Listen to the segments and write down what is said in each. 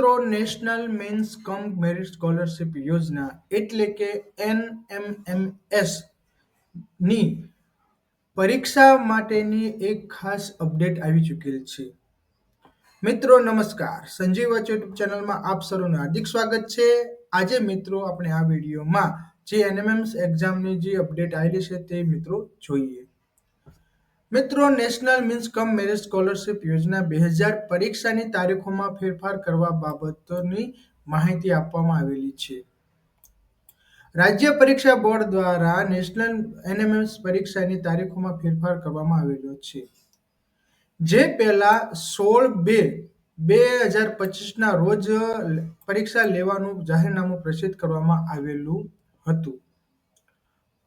મિત્રો national means cum merit scholarship યોજના એટલે કે એનએમએમએસની પરીક્ષા માટેની એક ખાસ અપડેટ આવી ચૂકેલ છે. મિત્રો, નમસ્કાર. સંજીવ વાચ યુટ્યુબ ચેનલમાં આપ સૌનું હાર્દિક સ્વાગત છે. આજે, મિત્રો, આપણે આ વિડીયોમાં જે એનએમએમએસ એક્ઝામની જે અપડેટ આવેલી છે તે, મિત્રો, જોઈએ. મિત્રો national means cum merit scholarship યોજના બે હજાર પરીક્ષાની તારીખોમાં ફેરફાર કરવા બાબતોની માહિતી આપવામાં આવેલી છે. રાજ્ય પરીક્ષા બોર્ડ દ્વારા નેશનલ એનએમએસ પરીક્ષાની તારીખોમાં ફેરફાર કરવામાં આવેલો છે. જે પહેલા સોળ બે બે હજાર પચીસના રોજ પરીક્ષા લેવાનું જાહેરનામું પ્રસિદ્ધ કરવામાં આવેલું હતું.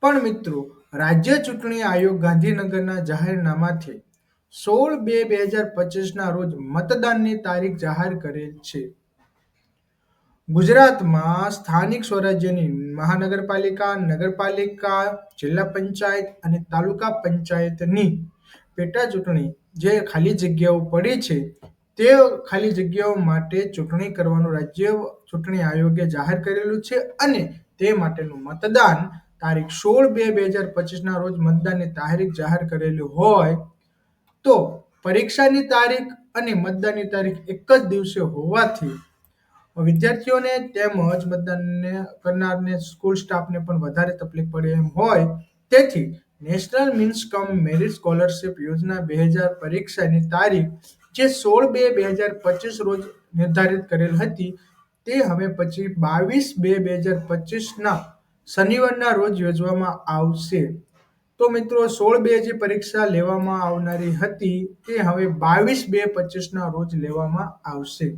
પણ મિત્રો, રાજ્ય ચૂંટણી આયોગ ગાંધીનગરના જાહેરનામાથી સોળ બે બે હજાર પચીસના રોજ મતદાનની તારીખ જાહેર કરેલ છે. ગુજરાતમાં સ્થાનિક સ્વરાજ્યની મહાનગરપાલિકા, નગરપાલિકા, જિલ્લા પંચાયત અને તાલુકા પંચાયતની પેટા ચૂંટણી જે ખાલી જગ્યાઓ પડી છે, તે ખાલી જગ્યાઓ માટે ચૂંટણી કરવાનું રાજ્ય ચૂંટણી આયોગે જાહેર કરેલું છે અને તે માટેનું મતદાન તારીખ સોળ બે બે હજાર પચીસના રોજ મતદાનની તારીખ જાહેર કરેલી હોય તો પરીક્ષાની તારીખ અને મતદાનની તારીખ એક જ દિવસે હોવાથી વિદ્યાર્થીઓને તેમજ મતદાનને કરનારને, સ્કૂલ સ્ટાફને પણ વધારે તકલીફ પડે એમ હોય. તેથી national means cum merit scholarship યોજના બે હજાર પરીક્ષાની તારીખ જે સોળ બે બે હજાર પચીસ રોજ નિર્ધારિત કરેલ હતી તે હવે પછી બાવીસ બે બે હજાર પચીસના શનિવારના રોજ યોજવામાં આવશે. તો મિત્રો, સોળ બે જે પરીક્ષા લેવામાં આવનારી હતી, તે હવે બાવીસ બે પચીસના રોજ લેવામાં આવશે.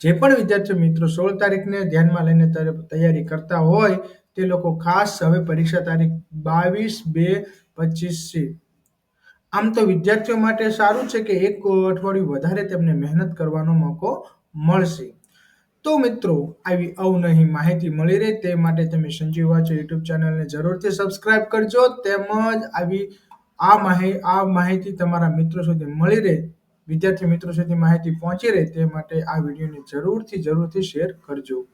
જે પણ વિદ્યાર્થીઓ મિત્રો સોળ તારીખને ધ્યાનમાં લઈને તૈયારી કરતા હોય, તે લોકો ખાસ હવે પરીક્ષા તારીખ બાવીસ બે પચીસ છે. આમ તો વિદ્યાર્થીઓ માટે સારું છે કે એક અઠવાડિયું વધારે તેમને મહેનત કરવાનો મોકો મળશે. તો મિત્રો, આવી અવનવી માહિતી મળી રહે તે માટે તમે સંજીવ વાંચો યુટ્યુબ ચેનલને જરૂરથી સબસ્ક્રાઇબ કરજો તેમજ આવી આ માહિતી આ માહિતી તમારા મિત્રો સુધી મળી રહે, વિદ્યાર્થી મિત્રો સુધી માહિતી પહોંચી રહે તે માટે આ વિડીયોને જરૂરથી જરૂરથી શેર કરજો.